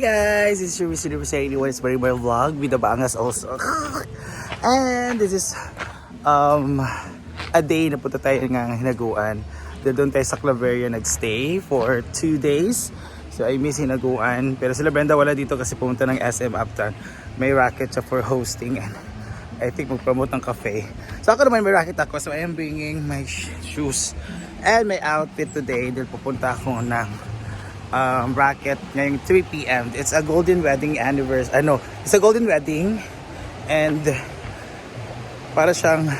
guys, it's your Mr. Number 81. It's very well vlog with the bangas also. And this is um a day na punta tayo ng hinaguan. Doon tayo sa Claveria nagstay for two days. So I miss hinaguan. Pero sila Brenda wala dito kasi pumunta ng SM Uptown. May racket siya for hosting and I think mag-promote ng cafe. So ako naman may racket ako. So I am bringing my sh- shoes and my outfit today. Dahil pupunta ako ng um, bracket ngayong 3 p.m. It's a golden wedding anniversary. Ano, it's a golden wedding and para siyang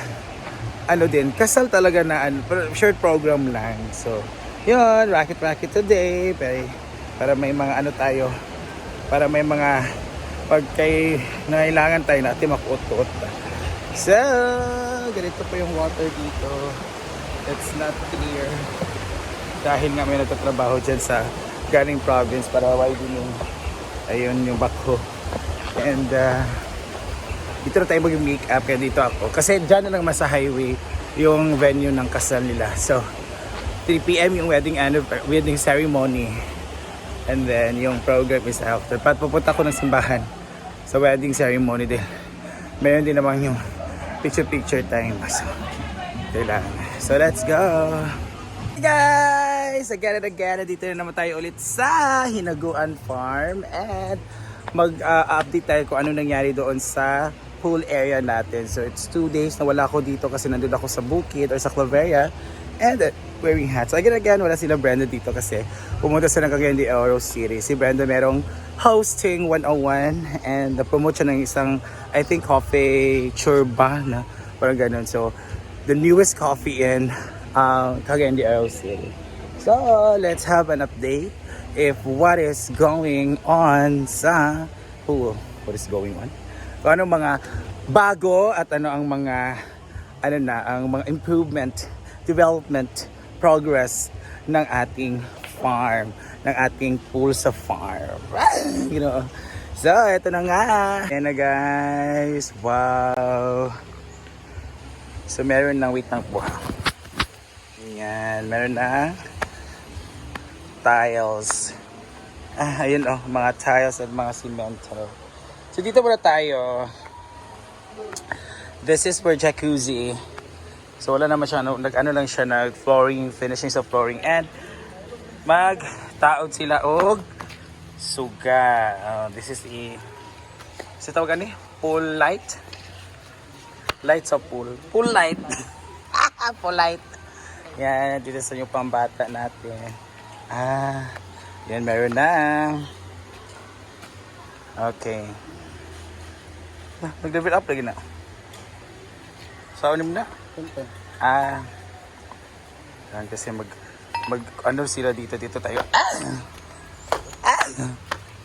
ano din, kasal talaga na ano, pero short program lang. So, yun, racket racket today. Para, para may mga ano tayo, para may mga pag kay nailangan tayo natin makuot-kuot. So, ganito po yung water dito. It's not clear dahil nga may nagtatrabaho dyan sa galing province para widen yung ayun yung bako and uh, dito na tayo mag make up kaya dito ako. Kasi dyan na lang mas sa highway yung venue ng kasal nila. So 3pm yung wedding wedding ceremony. And then yung program is after. Pat pupunta ko ng simbahan sa wedding ceremony din. Meron din naman yung picture picture time. So kailangan. So let's go! Hey guys! Again and again, dito na naman tayo ulit sa Hinaguan Farm and mag-update tayo kung ano nangyari doon sa pool area natin. So it's two days na wala ako dito kasi nandun ako sa Bukid or sa Claveria and uh, wearing hats. So again again, wala sila Brenda dito kasi pumunta sila ng Cagayan de Oro City. Si Brenda merong hosting 101 and na-promote siya ng isang, I think, coffee churba na parang ganun. So the newest coffee in uh, Cagayan de Oro City. So, let's have an update if what is going on sa pool. What is going on? Kung ano mga bago at ano ang mga ano na, ang mga improvement, development, progress ng ating farm, ng ating pool sa farm. you know. So, ito na nga. Ayan na guys. Wow. So, meron ng wait lang po. Ayan, meron na tiles. Ah, ayun oh, mga tiles at mga cemento. So dito muna tayo. This is for jacuzzi. So wala naman siya, nag ano lang siya, nag flooring, finishing sa flooring and mag taod sila og suga. Uh, this is a sa tawag ni pool light. Light sa pool. Pool light. pool light. Yan, dito sa yung pambata natin. Ah, yan meron na. Okay. Ah, Nag-level up lagi na. Sa mo na? Ah. Yan kasi mag mag ano sila dito dito tayo. Ah! Ah!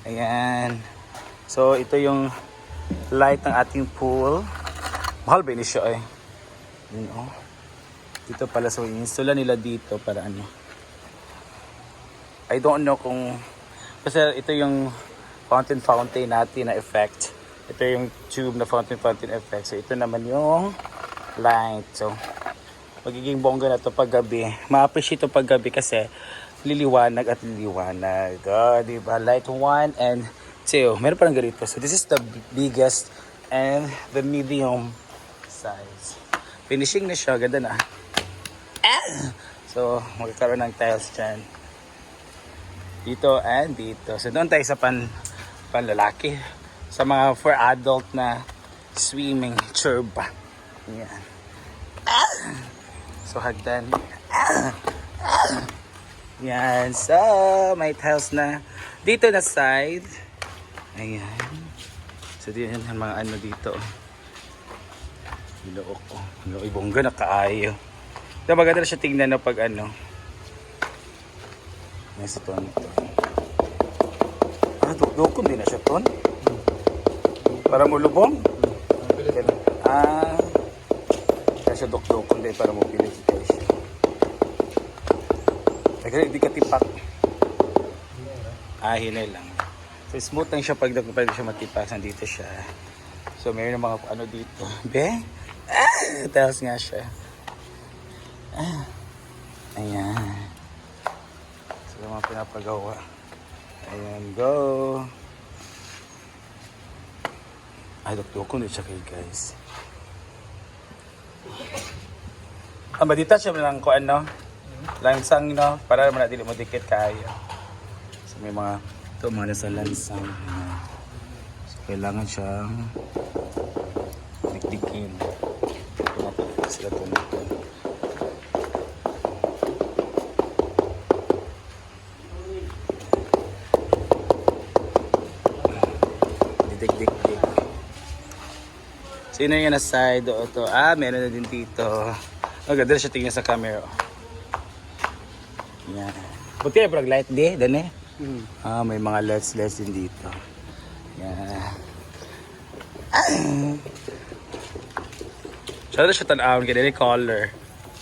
Ayan. So ito yung light ng ating pool. Mahal ba ini siya eh? Yun oh. Dito pala so install nila dito para ano. I don't know kung kasi ito yung fountain fountain natin na effect. Ito yung tube na fountain fountain effect. So ito naman yung light. So magiging bongga na to pag gabi. Ma-appreciate to pag gabi kasi liliwanag at liliwanag. Oh, di ba? Light 1 and 2. Meron parang ganito. So this is the biggest and the medium size. Finishing na siya. Ganda na. Ah! So, magkakaroon ng tiles dyan. Dito and dito. So, doon tayo sa pan, panlalaki. Sa mga for adult na swimming churba. Yan. So, hagdan. Yan. So, may tiles na dito na side. Ayan. So, dito yung mga ano dito. Ilook ko. Ilook, ibongga na kaayo. Diba maganda na siya tingnan na pag ano. May sa ton ito. Ah, dukdukon din na siya ton. Para mo lubong? Ah. Kaya siya dukdukon din para mo pili siya. Kaya hindi ka tipak. Ah, hinay lang. So smooth lang siya pag pag siya matipas. Nandito siya. So mayroon mga ano dito. Be? Ah, tiles nga siya. Ah, ayan sila mga pinapagawa. Ayan go. Ay doktor ko nito guys. Ang madita siya lang ko ano lansang no? Para naman natin mo dikit kayo. So may mga ito mga nasa lansang so kailangan siyang dikdikin. Sila tumutulong Didik-dik-dik. Sino yung nasa side o to? Ah, meron na din dito. Ang ganda na siya tingnan sa camera. Yan. Buti na parang light di, dane. Ah, may mga lights lights din dito. Yan. Ah. Siya na siya tanawin kaya din color.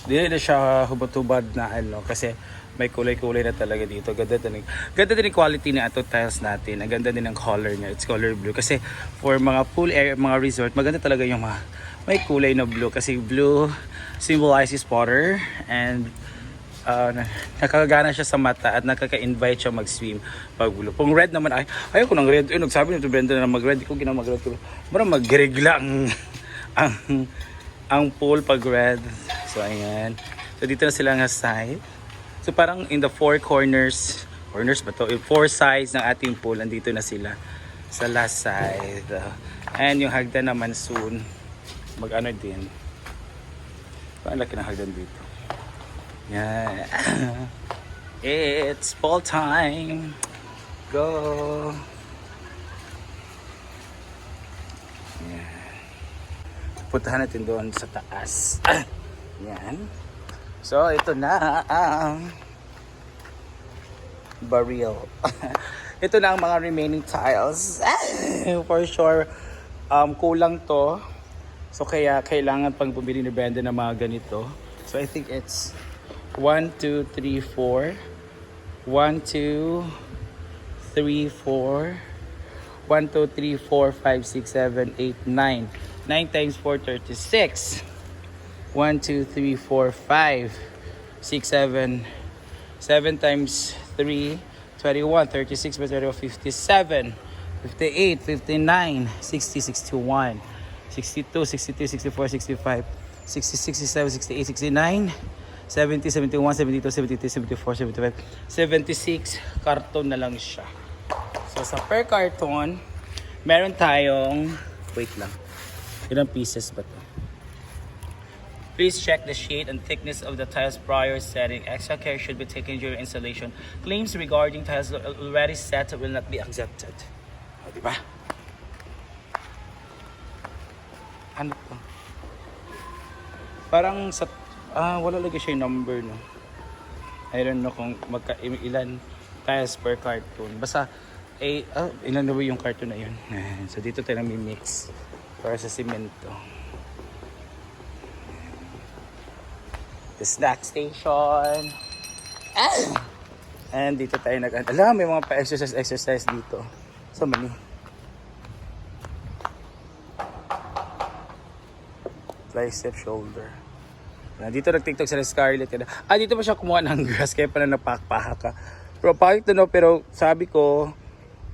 Hindi na siya hubad-hubad na ano kasi may kulay-kulay na talaga dito. Ganda din. Ganda din yung quality ng ato tiles natin. Ang ganda din ng color niya. It's color blue. Kasi for mga pool area, mga resort, maganda talaga yung mga may kulay na blue. Kasi blue symbolizes water and uh, na- nakakagana siya sa mata at nakaka-invite siya mag-swim pag blue. Kung red naman, ay, ayaw ng red. Ay, nagsabi nito Brenda na mag-red. Di ko gina mag-red. Marang mag-regla ang, ang, ang pool pag red. So, ayan. So, dito na sila nga side. So, parang in the four corners, corners ba to? Yung four sides ng ating pool, nandito na sila sa last side. And yung hagdan naman soon, mag-ano din. Ang laki ng hagdan dito. Yeah. It's fall time. Go. Yeah. Puntahan natin doon sa taas. Yan. So, ito na ang barrel. ito na ang mga remaining tiles. For sure, um, kulang to. So, kaya kailangan pang bumili ni Brenda ng mga ganito. So, I think it's 1, 2, 3, 4. 1, 2, 3, 4. 1, 2, 3, 4, 5, 6, 7, 8, 9. 9 times 4, 36. 1, 2, 3, 4, 5, 6, 7. 7 times 3, 21. 36 by 31, 57. 58, 59, 60, 61. 62, 63, 64, 65, 66, 67, 68, 69, 70, 71, 72, 73, 74, 75, 76 karton na lang siya. So sa per carton, meron tayong, wait lang, ilang pieces ba to? Please check the shade and thickness of the tiles prior setting. Extra care should be taken during installation. Claims regarding tiles already set will not be accepted. O, di ba? Ano to? Parang sa... Ah, wala lagi siya yung number, no? I don't know kung magka, ilan tiles per carton. Basta, eh, ah, ilan na yung carton na yun? So, dito tayo nami-mix para sa simento. Snack station. Ah! And dito tayo nag... Alam, may mga pa-exercise exercise dito. So many. Tricep, shoulder. Dito nag-tiktok sila Scarlett. Ah, dito pa siya kumuha ng grass kaya pala napakpahak ka. Pero pakit no, pero sabi ko,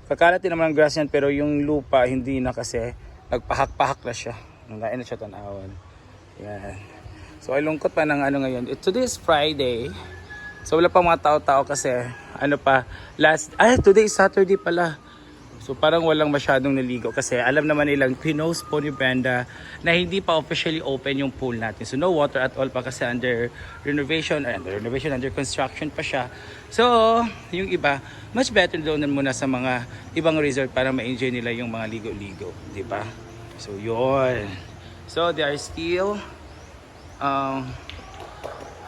kakalat din naman ang grass yan pero yung lupa hindi na kasi nagpahak-pahak na siya. Nanggain na siya tanawan. Yan. So ay lungkot pa ng ano ngayon. It, today is Friday. So wala pa mga tao-tao kasi ano pa last ay today is Saturday pala. So parang walang masyadong naligo kasi alam naman nilang pinost po ni Brenda na hindi pa officially open yung pool natin. So no water at all pa kasi under renovation, under renovation, under construction pa siya. So yung iba, much better doon muna sa mga ibang resort para ma-enjoy nila yung mga ligo-ligo. di ba? So yun. So they are still um,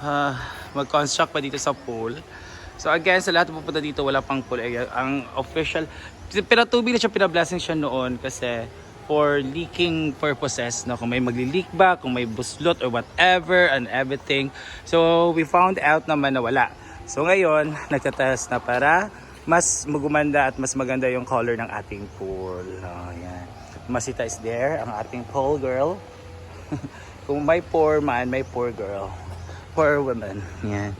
ah, mag-construct pa dito sa pool. So again, sa lahat pupunta dito, wala pang pool area. Ang official, pero tubig na siya, pinablasting siya noon kasi for leaking purposes, no? kung may magli-leak ba, kung may buslot or whatever and everything. So we found out naman na wala. So ngayon, nagtatest na para mas magumanda at mas maganda yung color ng ating pool. Oh, yan. Masita is there, ang ating pool girl. Kung may poor man, may poor girl. Poor woman. Yan.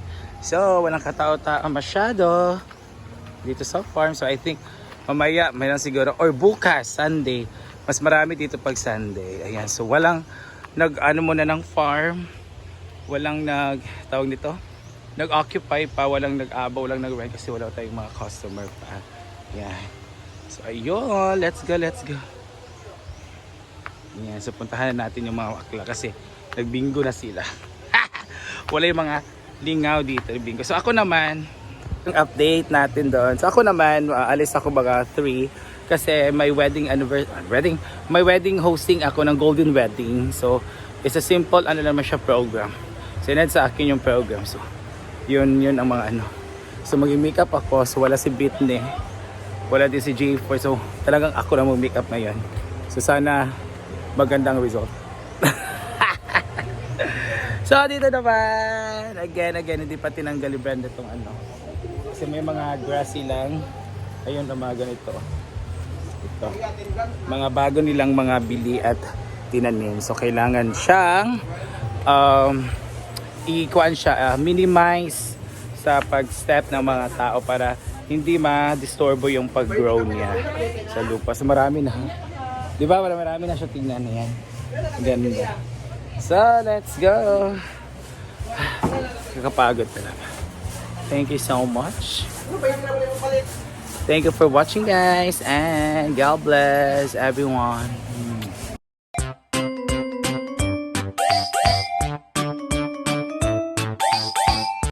So, walang katao-tao masyado dito sa farm. So, I think mamaya, mayroon siguro, or bukas, Sunday, Mas marami dito pag Sunday. Ayan, so walang nag ano muna ng farm. Walang nag tawag nito. Nag-occupy pa, walang nag-abaw, walang nag-rent kasi wala tayong mga customer pa. Ayan. So ayun, let's go, let's go. Ayan, so puntahan na natin yung mga akla kasi nagbingo na sila. wala yung mga lingaw dito, bingo. So ako naman, yung update natin doon. So ako naman, uh, alis ako baga 3 kasi may wedding anniversary, wedding, may wedding hosting ako ng golden wedding. So it's a simple ano naman siya program. Sinend sa akin yung program. So yun yun ang mga ano. So mag-makeup ako. So wala si Bitney. Wala din si J4. So talagang ako na mag-makeup ngayon. So sana magandang result. So dito naman, again, again, hindi pa tinanggal yung brand itong ano. Kasi may mga grassy lang. Ayun na mga ganito. Ito. Mga bago nilang mga bili at tinanim. So kailangan siyang um, i-kuan siya, uh, minimize sa pag-step ng mga tao para hindi ma-disturbo yung pag-grow niya sa lupa. So marami na. Di ba? Marami na siya tingnan na yan. Ganda. So, let's go. Kakapagod talaga. Thank you so much. Thank you for watching guys and God bless everyone.